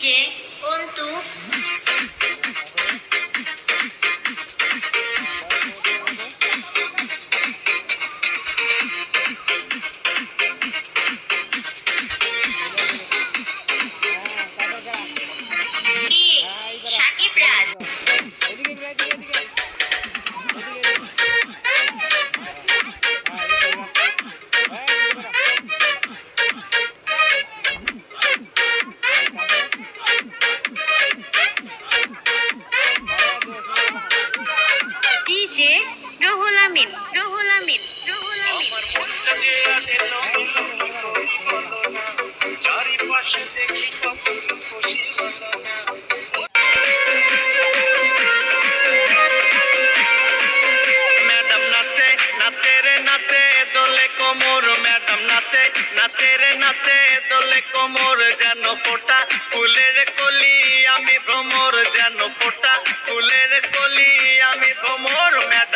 DJ on two. চারিপাশে দেখি কখন খুশি ম্যাডাম নাচে নাচে রে নাচে, দোলে কোমর, ম্যাডাম নাচে নাচে রে যেন ফোটা। ফুলের কলি আমি ভ্রমর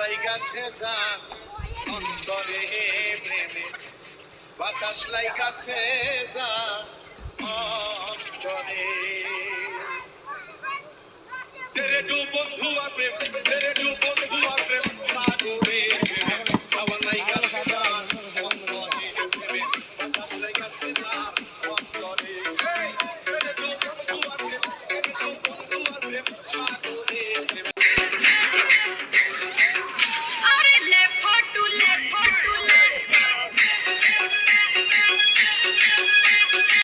লাইগাছে যা অন্তরে প্রেমে। বাতাস লাইগাছে যা অন্তরে। তেরে ডু বন্ধু প্রেম তেরে